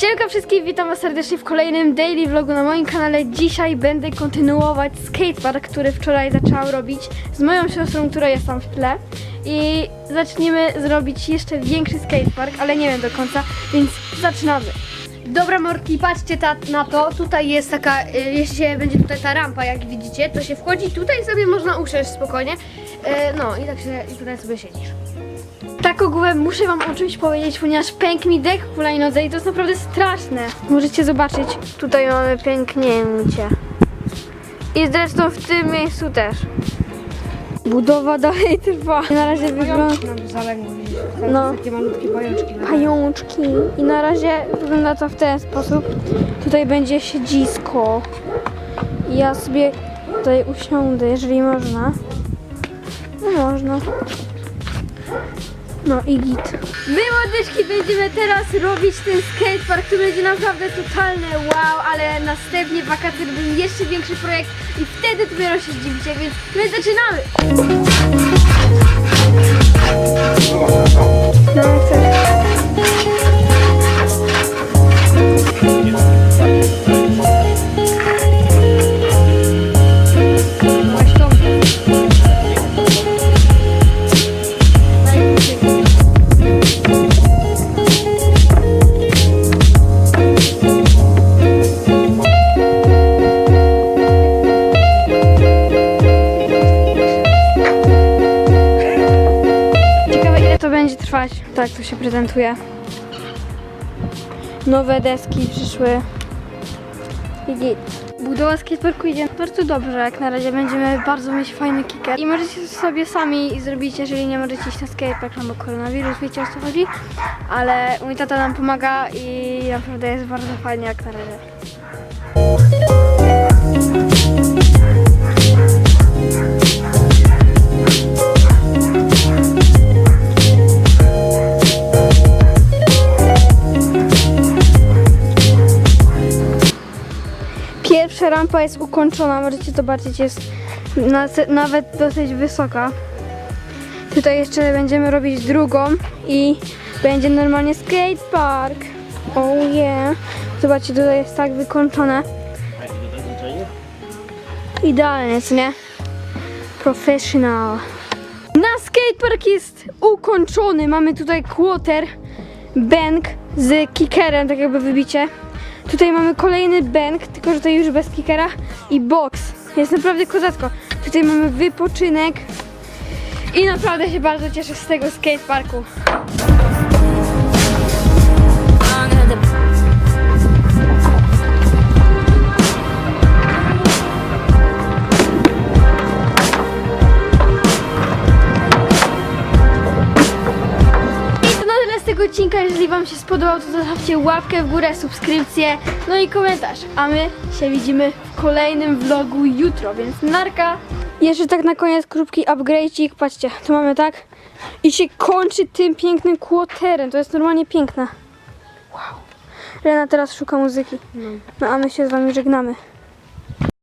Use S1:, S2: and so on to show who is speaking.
S1: Siemanko wszystkich, witam was serdecznie w kolejnym daily vlogu na moim kanale. Dzisiaj będę kontynuować skatepark, który wczoraj zaczęłam robić z moją siostrą, która jest tam w tle. I zaczniemy zrobić jeszcze większy skatepark, ale nie wiem do końca, więc zaczynamy.
S2: Dobra Morki, patrzcie ta, na to. Tutaj jest taka, y, jeśli będzie tutaj ta rampa, jak widzicie, to się wchodzi tutaj sobie można usiąść spokojnie. Y, no i tak się i tutaj sobie siedzisz.
S1: Tak ogółem muszę wam o czymś powiedzieć, ponieważ pękł mi dek w hulajnodze i to jest naprawdę straszne. Możecie zobaczyć. Tutaj mamy pęknięcie. I zresztą w tym miejscu też. Budowa dalej trwa. Na razie wygląda... No.
S2: takie malutkie pajączki.
S1: pajączki i na razie wygląda to w ten sposób. Tutaj będzie siedzisko. I ja sobie tutaj usiądę, jeżeli można. No można. No i git. My młodyczki będziemy teraz robić ten skatepark, który będzie naprawdę totalne wow, ale następnie wakacje robimy jeszcze większy projekt i wtedy dopiero się zdziwicie, więc my zaczynamy! Będzie trwać. Tak to się prezentuje. Nowe deski przyszły. I git. Budowa skateparku idzie bardzo dobrze, jak na razie będziemy bardzo mieć fajny kicker. I możecie sobie sami zrobić, jeżeli nie możecie iść na skatepark, no bo koronawirus, wiecie o co chodzi. Ale mój tata nam pomaga i naprawdę jest bardzo fajnie jak na razie. Pierwsza rampa jest ukończona, możecie zobaczyć, jest na, nawet dosyć wysoka. Tutaj jeszcze będziemy robić drugą i będzie normalnie skatepark. Oh yeah. Zobaczcie, tutaj jest tak wykończone. Idealnie, co nie? Professional. Nasz skatepark jest ukończony. Mamy tutaj quarter, bank z kickerem, tak jakby wybicie. Tutaj mamy kolejny bank, tylko że tutaj już bez kickera i box. Jest naprawdę kozacko. Tutaj mamy wypoczynek i naprawdę się bardzo cieszę z tego skateparku. Odcinka. Jeżeli Wam się spodobał, to zostawcie łapkę w górę, subskrypcję, no i komentarz. A my się widzimy w kolejnym vlogu jutro, więc narka! Jeszcze tak na koniec krótki upgrade'ik. Patrzcie, tu mamy tak. I się kończy tym pięknym quarterem. To jest normalnie piękne. Wow. Lena teraz szuka muzyki. No a my się z Wami żegnamy.